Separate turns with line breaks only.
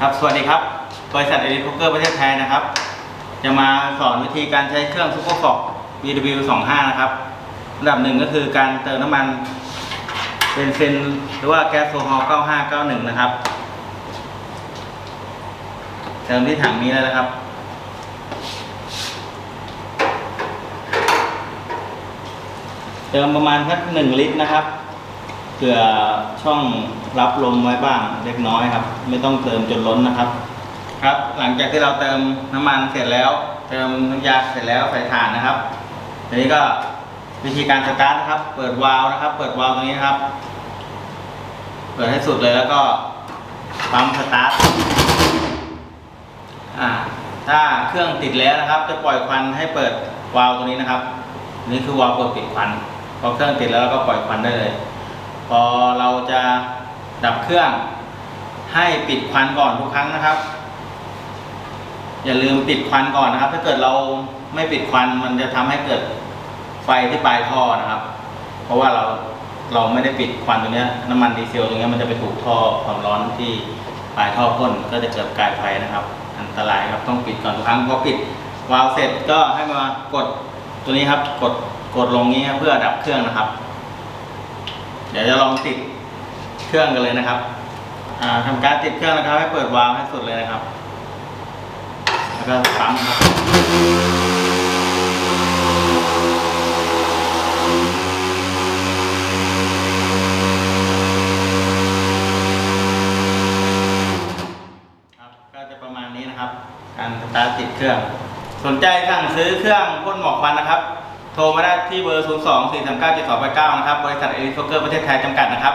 ครับ สวัสดีครับ บริษัทเอลิโคเกอร์ประเทศไทยนะครับ จะมาสอนวิธีการใช้เครื่องซุปเปอร์ฟอก VW25 นะครับอันดับหนึ่งก็คือการเติมน้ำมันเบนซินหรือว่าแก๊สโซฮอล์9591 นะครับ เติมที่ถังนี้เลยนะครับ เติมประมาณสักหนึ่งลิตรนะครับ เผื่อช่องรับลมไว้บ้างเล็กน้อยครับ ไม่ต้องเติมจนล้นนะครับ ครับหลังจากที่เราเติมน้ำมันเสร็จแล้ว เติมน้ำยาเสร็จแล้วใส่ถ่านนะครับทีนี้ก็วิธีการสตาร์ทนะครับ เปิดวาล์วนะครับ เปิดวาล์วตรงนี้ครับเปิดให้สุดเลยแล้วก็ปั๊มสตาร์ทอ่าถ้าเครื่องติดแล้วนะครับ จะปล่อยควันให้เปิดวาล์วตรงนี้นะครับ นี่คือวาล์วเปิดปิดควันพอเครื่องติดแล้วเราก็ปล่อยควันได้เลย พอเราจะดับเครื่อง ให้ปิดควันก่อนทุกครั้งนะครับ อย่าลืมปิดควันก่อนนะครับ ถ้าเกิดเราไม่ปิดควันมันจะทำให้เกิดไฟที่ปลายท่อนะครับ เพราะว่าเราเราไม่ได้ปิดควันตรงนี้น้ำมันดีเซลตรงนี้มันจะไปถูกท่อความร้อนที่ปลายท่อพ่นก็จะเกิดกายไฟนะครับ อันตรายครับต้องปิดก่อนทุกครั้งพอปิดวาล์วเสร็จก็ให้มากดตัวนี้ครับ กดกดลงนี้เพื่อดับเครื่องนะครับ ดี๋ยวจะลองติดเครื่องกันเลยนะครับอ่าทำการติดเครื่องนะครับให้เปิดวาล์วให้สุดเลยนะครับ แล้วก็ปั๊มครับครับก็จะประมาณนี้นะครับ การสตาร์ทติดเครื่อง สนใจสั่งซื้อเครื่องพ่นหมอกควันนะครับ โทรมาได้ที่เบอร์ 0 2 4 3 9 7 2 8 9 นะครับ บริษัทเอลิโฟเกอร์ประเทศไทยจำกัดนะครับ